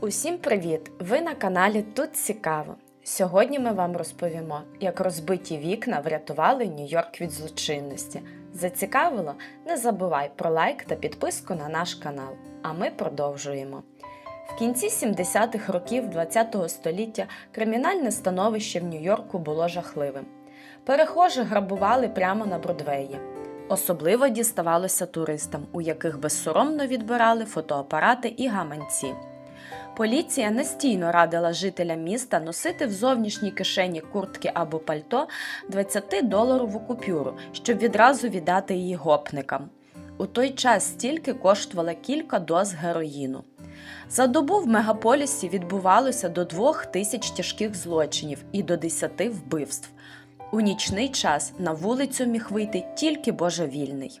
Усім привіт! Ви на каналі Тут Цікаво. Сьогодні ми вам розповімо, як розбиті вікна врятували Нью-Йорк від злочинності. Зацікавило? Не забувай про лайк та підписку на наш канал. А ми продовжуємо. В кінці 70-х років ХХ століття кримінальне становище в Нью-Йорку було жахливим. Перехожих грабували прямо на Бродвеї. Особливо діставалося туристам, у яких безсоромно відбирали фотоапарати і гаманці. Поліція настійно радила жителям міста носити в зовнішній кишені куртки або пальто 20-доларову купюру, щоб відразу віддати її гопникам. У той час стільки коштувала кілька доз героїну. За добу в мегаполісі відбувалося до двох тисяч тяжких злочинів і до десяти вбивств. У нічний час на вулицю міг вийти тільки божевільний.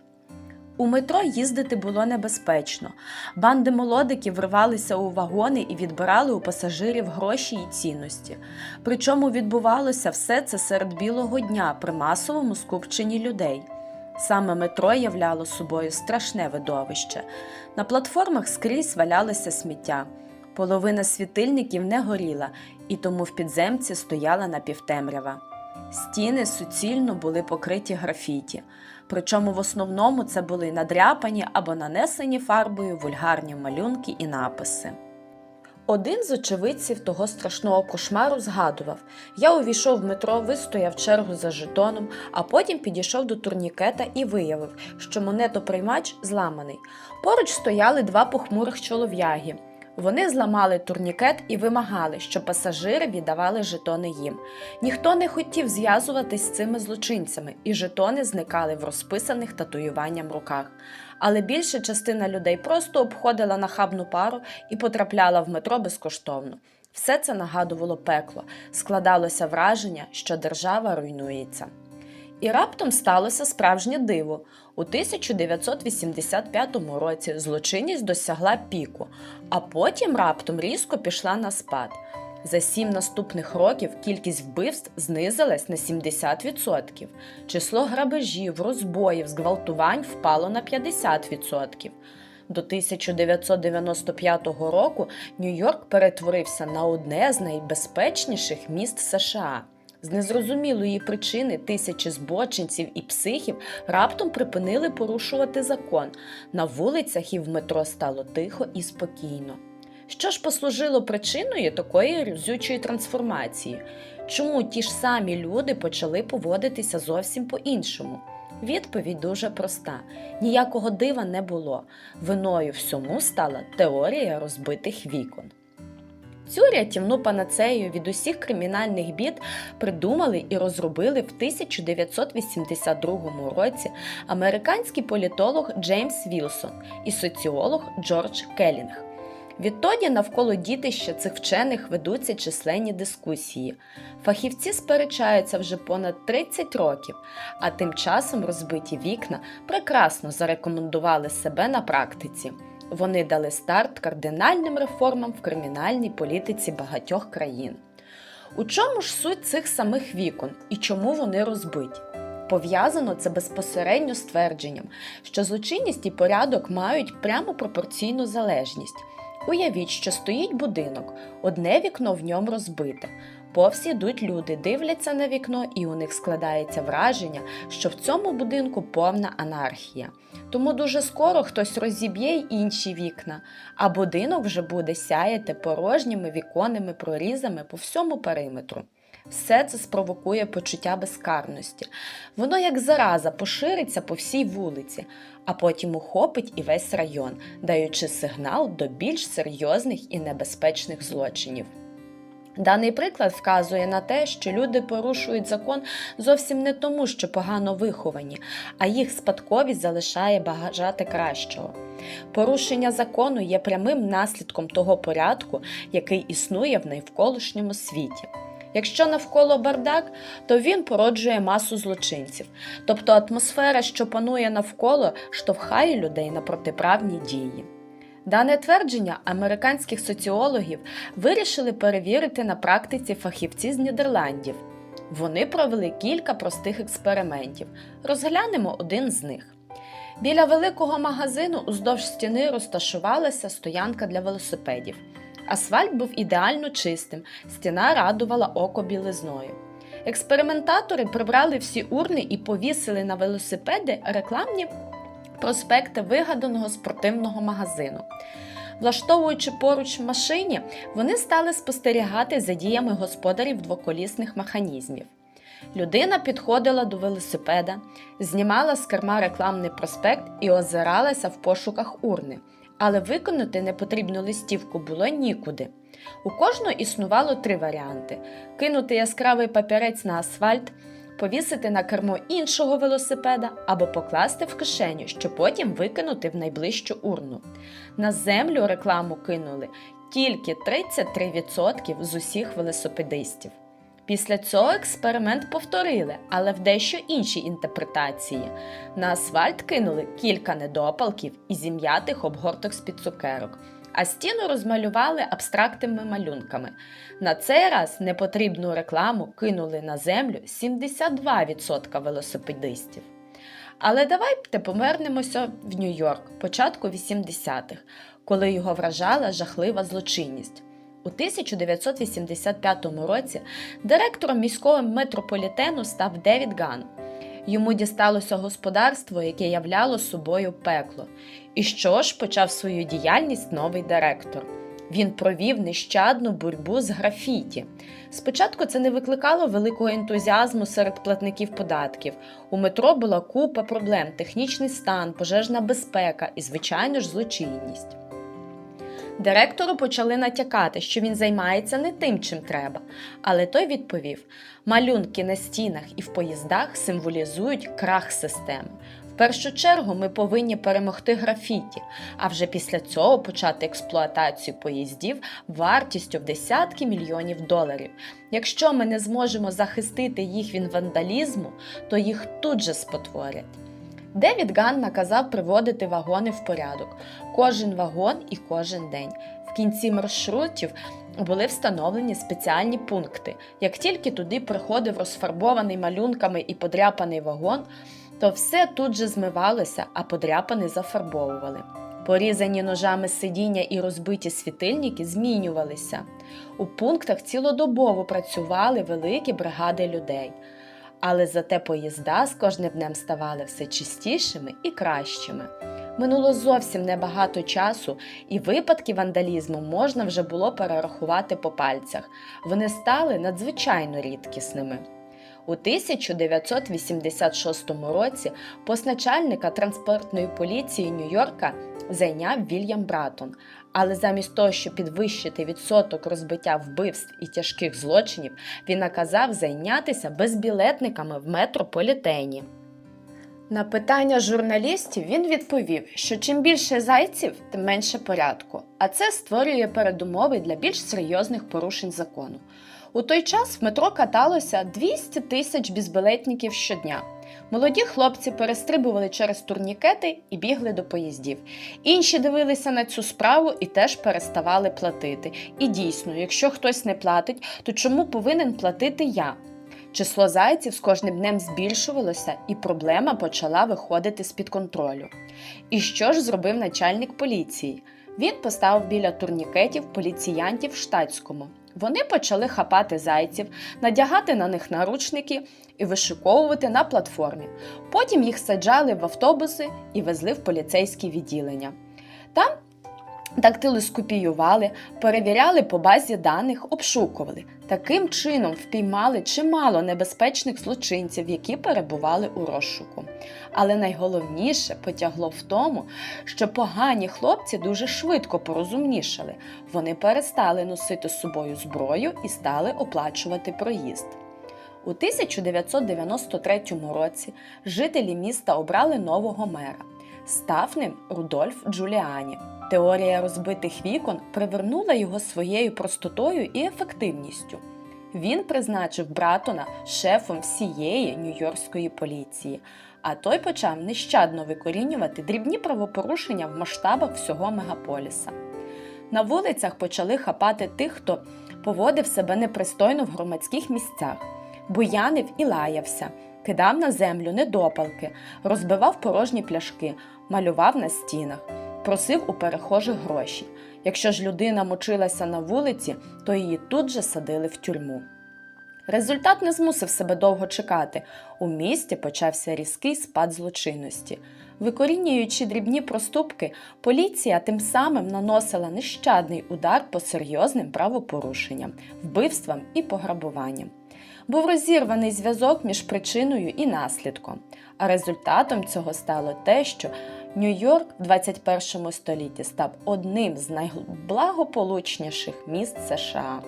У метро їздити було небезпечно. Банди молодиків вривалися у вагони і відбирали у пасажирів гроші і цінності. Причому відбувалося все це серед білого дня при масовому скупченні людей. Саме метро являло собою страшне видовище. На платформах скрізь валялося сміття. Половина світильників не горіла, і тому в підземці стояла напівтемрява. Стіни суцільно були покриті графіті, причому в основному це були надряпані або нанесені фарбою вульгарні малюнки і написи. Один з очевидців того страшного кошмару згадував: я увійшов в метро, вистояв чергу за жетоном, а потім підійшов до турнікета і виявив, що монетоприймач зламаний. Поруч стояли два похмурих чолов'яги. Вони зламали турнікет і вимагали, щоб пасажири віддавали жетони їм. Ніхто не хотів зв'язуватись з цими злочинцями, і жетони зникали в розписаних татуюванням руках. Але більша частина людей просто обходила нахабну пару і потрапляла в метро безкоштовно. Все це нагадувало пекло, складалося враження, що держава руйнується. І раптом сталося справжнє диво. У 1985 році злочинність досягла піку, а потім раптом різко пішла на спад. За сім наступних років кількість вбивств знизилась на 70%. Число грабежів, розбоїв, зґвалтувань впало на 50%. До 1995 року Нью-Йорк перетворився на одне з найбезпечніших міст США. З незрозумілої причини тисячі збочинців і психів раптом припинили порушувати закон. На вулицях і в метро стало тихо і спокійно. Що ж послужило причиною такої рюзючої трансформації? Чому ті ж самі люди почали поводитися зовсім по-іншому? Відповідь дуже проста: ніякого дива не було. Виною всьому стала теорія розбитих вікон. Цю рятівну панацею від усіх кримінальних бід придумали і розробили в 1982 році американський політолог Джеймс Вілсон і соціолог Джордж Келлінг. Відтоді навколо дітища цих вчених ведуться численні дискусії. Фахівці сперечаються вже понад 30 років, а тим часом розбиті вікна прекрасно зарекомендували себе на практиці. Вони дали старт кардинальним реформам в кримінальній політиці багатьох країн. У чому ж суть цих самих вікон і чому вони розбиті? Пов'язано це безпосередньо з твердженням, що злочинність і порядок мають прямо пропорційну залежність. Уявіть, що стоїть будинок, одне вікно в ньому розбите. Повз ідуть люди, дивляться на вікно, і у них складається враження, що в цьому будинку повна анархія. Тому дуже скоро хтось розіб'є й інші вікна, а будинок вже буде сяяти порожніми віконними прорізами по всьому периметру. Все це спровокує почуття безкарності. Воно, як зараза, пошириться по всій вулиці, а потім ухопить і весь район, даючи сигнал до більш серйозних і небезпечних злочинів. Даний приклад вказує на те, що люди порушують закон зовсім не тому, що погано виховані, а їх спадковість залишає бажати кращого. Порушення закону є прямим наслідком того порядку, який існує в навколишньому світі. Якщо навколо бардак, то він породжує масу злочинців, тобто атмосфера, що панує навколо, штовхає людей на протиправні дії. Дане твердження американських соціологів вирішили перевірити на практиці фахівці з Нідерландів. Вони провели кілька простих експериментів. Розглянемо один з них. Біля великого магазину уздовж стіни розташувалася стоянка для велосипедів. Асфальт був ідеально чистим, стіна радувала око білизною. Експериментатори прибрали всі урни і повісили на велосипеди рекламні проспекти вигаданого спортивного магазину. Влаштовуючи поруч машині, вони стали спостерігати за діями господарів двоколісних механізмів. Людина підходила до велосипеда, знімала з керма рекламний проспект і озиралася в пошуках урни, але виконати непотрібну листівку було нікуди. У кожного існувало три варіанти: кинути яскравий папірець на асфальт, повісити на кермо іншого велосипеда або покласти в кишеню, щоб потім викинути в найближчу урну. На землю рекламу кинули тільки 33% з усіх велосипедистів. Після цього експеримент повторили, але в дещо іншій інтерпретації. На асфальт кинули кілька недопалків і зім'ятих обгорток з-під цукерок, а стіну розмалювали абстрактними малюнками. На цей раз непотрібну рекламу кинули на землю 72% велосипедистів. Але давайте повернемося в Нью-Йорк початку 80-х, коли його вражала жахлива злочинність. У 1985 році директором міського метрополітену став Девід Ган. Йому дісталося господарство, яке являло собою пекло. І що ж почав свою діяльність новий директор? Він провів нещадну боротьбу з графіті. Спочатку це не викликало великого ентузіазму серед платників податків. У метро була купа проблем: технічний стан, пожежна безпека і, звичайно ж, злочинність. Директору почали натякати, що він займається не тим, чим треба. Але той відповів: малюнки на стінах і в поїздах символізують крах системи. В першу чергу ми повинні перемогти графіті, а вже після цього почати експлуатацію поїздів вартістю в десятки мільйонів доларів. Якщо ми не зможемо захистити їх від вандалізму, то їх тут же спотворять. Девід Ган наказав приводити вагони в порядок, кожен вагон і кожен день. В кінці маршрутів були встановлені спеціальні пункти. Як тільки туди приходив розфарбований малюнками і подряпаний вагон, то все тут же змивалося, а подряпаний зафарбовували. Порізані ножами сидіння і розбиті світильники змінювалися. У пунктах цілодобово працювали великі бригади людей. Але зате поїзда з кожним днем ставали все чистішими і кращими. Минуло зовсім небагато часу, і випадки вандалізму можна вже було перерахувати по пальцях. Вони стали надзвичайно рідкісними. У 1986 році постначальника транспортної поліції Нью-Йорка зайняв Вільям Братон. Але замість того, щоб підвищити відсоток розбиття вбивств і тяжких злочинів, він наказав зайнятися безбілетниками в метрополітені. На питання журналістів він відповів, що чим більше зайців, тим менше порядку, а це створює передумови для більш серйозних порушень закону. У той час в метро каталося 200 тисяч безбилетників щодня. Молоді хлопці перестрибували через турнікети і бігли до поїздів. Інші дивилися на цю справу і теж переставали платити. І дійсно, якщо хтось не платить, то чому повинен платити я? Число зайців з кожним днем збільшувалося, і проблема почала виходити з-під контролю. І що ж зробив начальник поліції? Він поставив біля турнікетів поліціянтів штатському. Вони почали хапати зайців, надягати на них наручники і вишиковувати на платформі. Потім їх саджали в автобуси і везли в поліцейські відділення. Там дактилоскопіювали, перевіряли по базі даних, обшукували. Таким чином впіймали чимало небезпечних злочинців, які перебували у розшуку. Але найголовніше потягло в тому, що погані хлопці дуже швидко порозумнішали. Вони перестали носити з собою зброю і стали оплачувати проїзд. У 1993 році жителі міста обрали нового мера. Став ним Рудольф Джуліані. Теорія розбитих вікон привернула його своєю простотою і ефективністю. Він призначив Братона шефом всієї нью-йоркської поліції, а той почав нещадно викорінювати дрібні правопорушення в масштабах всього мегаполіса. На вулицях почали хапати тих, хто поводив себе непристойно в громадських місцях, буянив і лаявся, кидав на землю недопалки, розбивав порожні пляшки, малював на стінах. Просив у перехожих гроші. Якщо ж людина мочилася на вулиці, то її тут же садили в тюрму. Результат не змусив себе довго чекати. У місті почався різкий спад злочинності. Викорінюючи дрібні проступки, поліція тим самим наносила нещадний удар по серйозним правопорушенням, вбивствам і пограбуванням. Був розірваний зв'язок між причиною і наслідком. А результатом цього стало те, що Нью-Йорк в 21 столітті став одним з найблагополучніших міст США.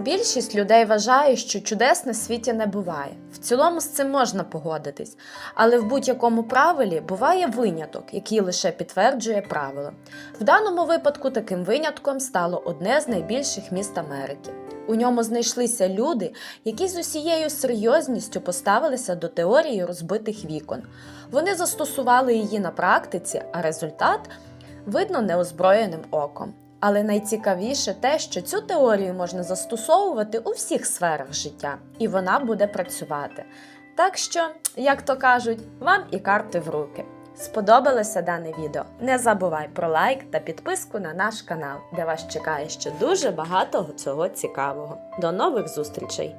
Більшість людей вважає, що чудес на світі не буває. В цілому з цим можна погодитись, але в будь-якому правилі буває виняток, який лише підтверджує правило. В даному випадку таким винятком стало одне з найбільших міст Америки. У ньому знайшлися люди, які з усією серйозністю поставилися до теорії розбитих вікон. Вони застосували її на практиці, а результат видно неозброєним оком. Але найцікавіше те, що цю теорію можна застосовувати у всіх сферах життя, і вона буде працювати. Так що, як то кажуть, вам і карти в руки. Сподобалося дане відео? Не забувай про лайк та підписку на наш канал, де вас чекає ще дуже багато цього цікавого. До нових зустрічей!